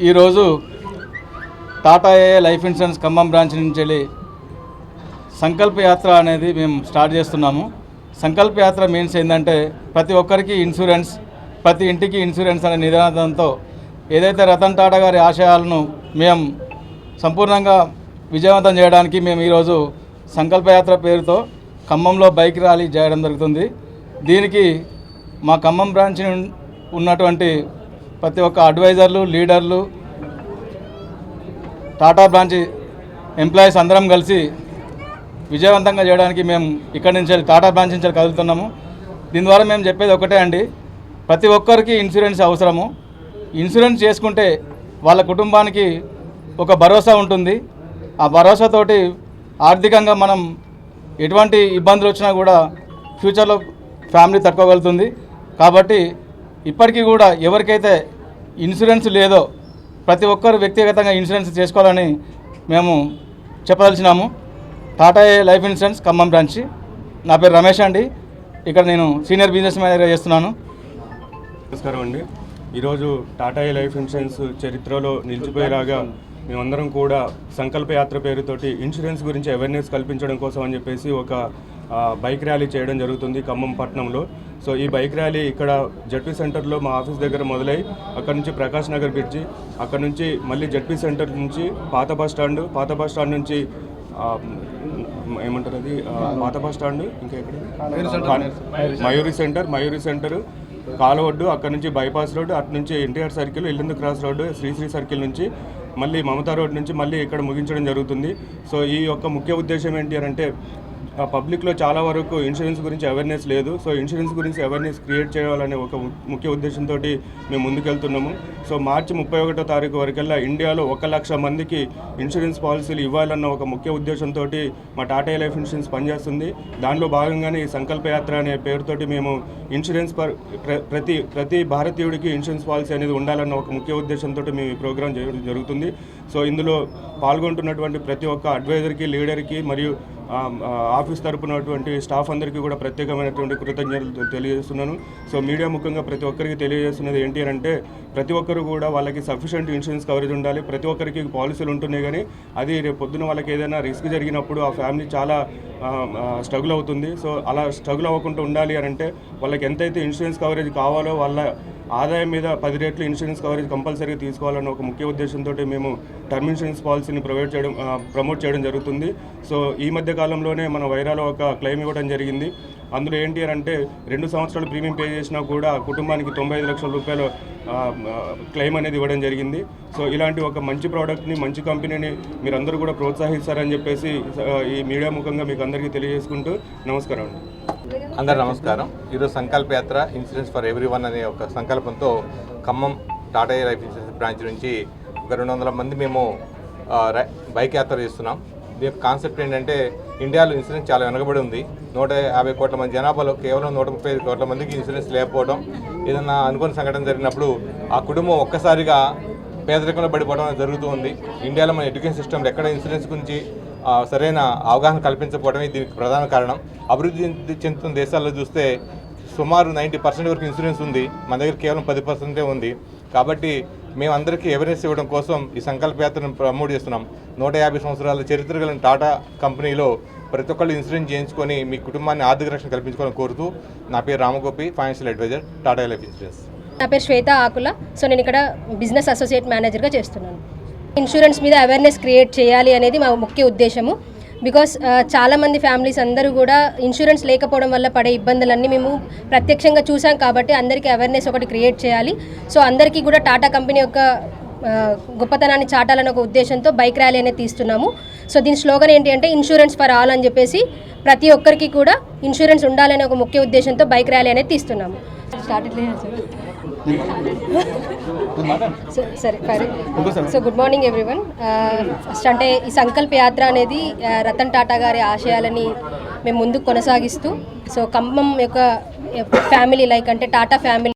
ఈరోజు Tata A life insurance Khammam branch నుంచి వెళ్ళి సంకల్ప యాత్ర అనేది మేము స్టార్ట్ చేస్తున్నాము. సంకల్ప యాత్ర మీన్స్ ఏంటంటే ప్రతి ఒక్కరికి ఇన్సూరెన్స్ ప్రతి ఇంటికి ఇన్సూరెన్స్ అనే నినాదంతో ఏదైతే రతన్ టాటా గారి ఆశయాలను మేము సంపూర్ణంగా విజయవంతం చేయడానికి మేము ఈరోజు సంకల్ప యాత్ర పేరుతో ఖమ్మంలో బైక్ ర్యాలీ చేయడం జరుగుతుంది. దీనికి మా ఖమ్మం బ్రాంచ్ నుం- ఉన్నటువంటి ప్రతి ఒక్క అడ్వైజర్లు లీడర్లు టాటా బ్రాంచ్ ఎంప్లాయీస్ అందరం కలిసి విజయవంతంగా చేయడానికి మేము ఇక్కడి నుంచి టాటా బ్రాంచ్ నుంచి వెళ్ళి కదులుతున్నాము. దీని ద్వారా మేము చెప్పేది ఒకటే అండి ప్రతి ఒక్కరికి ఇన్సూరెన్స్ అవసరము. ఇన్సూరెన్స్ చేసుకుంటే వాళ్ళ కుటుంబానికి ఒక భరోసా ఉంటుంది. ఆ భరోసాతోటి ఆర్థికంగా మనం ఎటువంటి ఇబ్బందులు వచ్చినా కూడా ఫ్యూచర్లో ఫ్యామిలీ తట్టుకోగలుగుతుంది. కాబట్టి ఇప్పటికీ కూడా ఎవరికైతే ఇన్సూరెన్స్ లేదో ప్రతి ఒక్కరు వ్యక్తిగతంగా ఇన్సూరెన్స్ చేసుకోవాలని మేము చెప్పదలిచినాము. Tata life insurance Khammam branch. నా పేరు రమేష్ అండి. ఇక్కడ నేను సీనియర్ బిజినెస్ మేనేజర్ చేస్తున్నాను. నమస్కారం అండి. ఈరోజు టాటా లైఫ్ ఇన్సూరెన్స్ చరిత్రలో నిలిచిపోయేలాగా మేమందరం కూడా సంకల్ప యాత్ర పేరుతోటి ఇన్సూరెన్స్ గురించి అవేర్నెస్ కల్పించడం కోసం అని చెప్పేసి ఒక బైక్ ర్యాలీ చేయడం జరుగుతుంది ఖమ్మం పట్టణంలో సో ఈ బైక్ ర్యాలీ ఇక్కడ జడ్పీ సెంటర్లో మా ఆఫీస్ దగ్గర మొదలై అక్కడ నుంచి ప్రకాష్ నగర్ బ్రిడ్జి అక్కడ నుంచి మళ్ళీ జడ్పీ సెంటర్ నుంచి పాత బస్ స్టాండ్ పాత బస్ స్టాండ్ నుంచి ఏమంటారు అది? పాత బస్ స్టాండ్ ఇంకా ఎక్కడ మయూరి సెంటర్ మయూరి సెంటర్ కాలవడ్డు అక్కడ నుంచి బైపాస్ రోడ్ అటు నుంచి NTR circle Yellandu cross road Srisri circle నుంచి మళ్ళీ మమతా రోడ్ నుంచి మళ్ళీ ఇక్కడ ముగించడం జరుగుతుంది. సో ఈ యొక్క ముఖ్య ఉద్దేశం ఏంటి అని అంటే పబ్లిక్లో చాలా వరకు ఇన్సూరెన్స్ గురించి అవేర్నెస్ లేదు. సో ఇన్సూరెన్స్ గురించి అవేర్నెస్ క్రియేట్ చేయాలనే ఒక ముఖ్య ఉద్దేశంతో మేము ముందుకెళ్తున్నాము. సో మార్చి ముప్పై ఒకటో తారీఖు వరకల్లా ఇండియాలో ఒక లక్ష మందికి ఇన్సూరెన్స్ పాలసీలు ఇవ్వాలన్న ఒక ముఖ్య ఉద్దేశంతో మా టాటా లైఫ్ ఇన్సూరెన్స్ పనిచేస్తుంది. దానిలో భాగంగానే ఈ సంకల్ప యాత్ర అనే పేరుతోటి మేము ఇన్సూరెన్స్ పర్ ప్ర- ప్రతి ప్రతి భారతీయుడికి ఇన్సూరెన్స్ పాలసీ అనేది ఉండాలన్న ఒక ముఖ్య ఉద్దేశంతో మేము ఈ ప్రోగ్రాం చేయడం జరుగుతుంది. సో ఇందులో పాల్గొంటున్నటువంటి ప్రతి ఒక్క అడ్వైజర్కి లీడర్కి మరియు ఆఫీస్ తరపునటువంటి స్టాఫ్ అందరికీ కూడా ప్రత్యేకమైనటువంటి కృతజ్ఞతలు తెలియజేస్తున్నాను. సో మీడియా ముఖ్యంగా ప్రతి ఒక్కరికి తెలియజేస్తున్నది ఏంటి అని అంటే ప్రతి ఒక్కరు కూడా వాళ్ళకి సఫిషియెంట్ ఇన్సూరెన్స్ కవరేజ్ ఉండాలి. ప్రతి ఒక్కరికి పాలసీలు ఉంటున్నాయి కానీ అది రేపు పొద్దున వాళ్ళకి ఏదైనా రిస్క్ జరిగినప్పుడు ఆ ఫ్యామిలీ చాలా స్ట్రగుల్ అవుతుంది. సో అలా స్ట్రగుల్ అవ్వకుండా ఉండాలి అని అంటే వాళ్ళకి ఎంతైతే ఇన్సూరెన్స్ కవరేజ్ కావాలో వాళ్ళ ఆదాయం మీద పది రేట్లు ఇన్సూరెన్స్ కవరేజ్ కంపల్సరీగా తీసుకోవాలన్న ఒక ముఖ్య ఉద్దేశంతో మేము టర్మ్ ఇన్సూరెన్స్ పాలసీని ప్రొవైడ్ చేయడం ప్రమోట్ చేయడం జరుగుతుంది. సో ఈ మధ్య కాలంలోనే మన వైరాలో ఒక క్లెయిమ్ ఇవ్వడం జరిగింది. అందులో ఏంటి అని అంటే రెండు సంవత్సరాలు ప్రీమియం పే చేసినా కూడా కుటుంబానికి తొంభై ఐదు లక్షల రూపాయలు క్లెయిమ్ అనేది ఇవ్వడం జరిగింది. సో ఇలాంటి ఒక మంచి ప్రోడక్ట్ని మంచి కంపెనీని మీరందరూ కూడా ప్రోత్సహిస్తారని చెప్పేసి ఈ మీడియా ముఖంగా మీకు అందరికీ తెలియజేసుకుంటూ నమస్కారం అండి. అందరు నమస్కారం. ఈరోజు Sankalpa Yatra insurance for every one అనే ఒక సంకల్పంతో Khammam Tata life insurance branch నుంచి ఒక రెండు వందల మంది మేము రై- బైక్ యాత్ర చేస్తున్నాం. దీని యొక్క కాన్సెప్ట్ ఏంటంటే ఇండియాలో ఇన్సూరెన్స్ చాలా వెనకబడి ఉంది. నూట యాభై కోట్ల మంది జనాభాలో కేవలం నూట ముప్పై ఐదు కోట్ల మందికి ఇన్సూరెన్స్ లేకపోవడం ఏదన్నా అనుకున్న సంఘటన జరిగినప్పుడు ఆ కుటుంబం ఒక్కసారిగా పేదరికంలో పడిపోవడం జరుగుతూ ఉంది. ఇండియాలో మన ఎడ్యుకేషన్ సిస్టంలో ఎక్కడ ఇన్సూరెన్స్ గురించి సరైన అవగాహన కల్పించకపోవడమే దీనికి ప్రధాన కారణం. అభివృద్ధి చెందుతున్న దేశాల్లో చూస్తే సుమారు నైంటీ పర్సెంట్ వరకు ఇన్సూరెన్స్ ఉంది. మన దగ్గర కేవలం పది పర్సెంటే ఉంది. కాబట్టి మేమందరికీ అవేర్నెస్ ఇవ్వడం కోసం ఈ సంకల్పయాత్రను ప్రమోట్ చేస్తున్నాం. నూట యాభై సంవత్సరాల చరిత్ర కలిగిన టాటా కంపెనీలో ప్రతి ఒక్కళ్ళు ఇన్సూరెన్స్ చేయించుకొని మీ కుటుంబాన్ని ఆర్థిక రక్షణ కల్పించుకోవాలని కోరుతూ నా పేరు Ramagopi financial adviser Tata life insurance. నా పేరు శ్వేత ఆకుల. సో నేను ఇక్కడ బిజినెస్ అసోసియేట్ మేనేజర్గా చేస్తున్నాను. ఇన్సూరెన్స్ మీద అవేర్నెస్ క్రియేట్ చేయాలి అనేది మా ముఖ్య ఉద్దేశము. బికాస్ uh, చాలామంది ఫ్యామిలీస్ అందరూ కూడా ఇన్సూరెన్స్ లేకపోవడం వల్ల పడే ఇబ్బందులన్నీ మేము ప్రత్యక్షంగా చూసాం కాబట్టి అందరికీ అవేర్నెస్ ఒకటి క్రియేట్ చేయాలి. సో అందరికీ కూడా టాటా కంపెనీ యొక్క uh, గొప్పతనాన్ని చాటాలని ఒక ఉద్దేశంతో బైక్ ర్యాలీ అనేది తీస్తున్నాము. సో దీని స్లోగన్ ఏంటి అంటే ఇన్సూరెన్స్ ఫర్ ఆల్ అని చెప్పేసి ప్రతి ఒక్కరికి కూడా ఇన్సూరెన్స్ ఉండాలనే ఒక ముఖ్య ఉద్దేశంతో బైక్ ర్యాలీ అనేది తీస్తున్నాము. స్టార్ట్ సరే so good morning everyone first అంటే ఈ సంకల్ప యాత్ర అనేది ఆ, రతన్ టాటా గారి ఆశయాలని మేము ముందుకు కొనసాగిస్తూ సో ఖమ్మం యొక్క ఫ్యామిలీ లైక్ అంటే టాటా ఫ్యామిలీ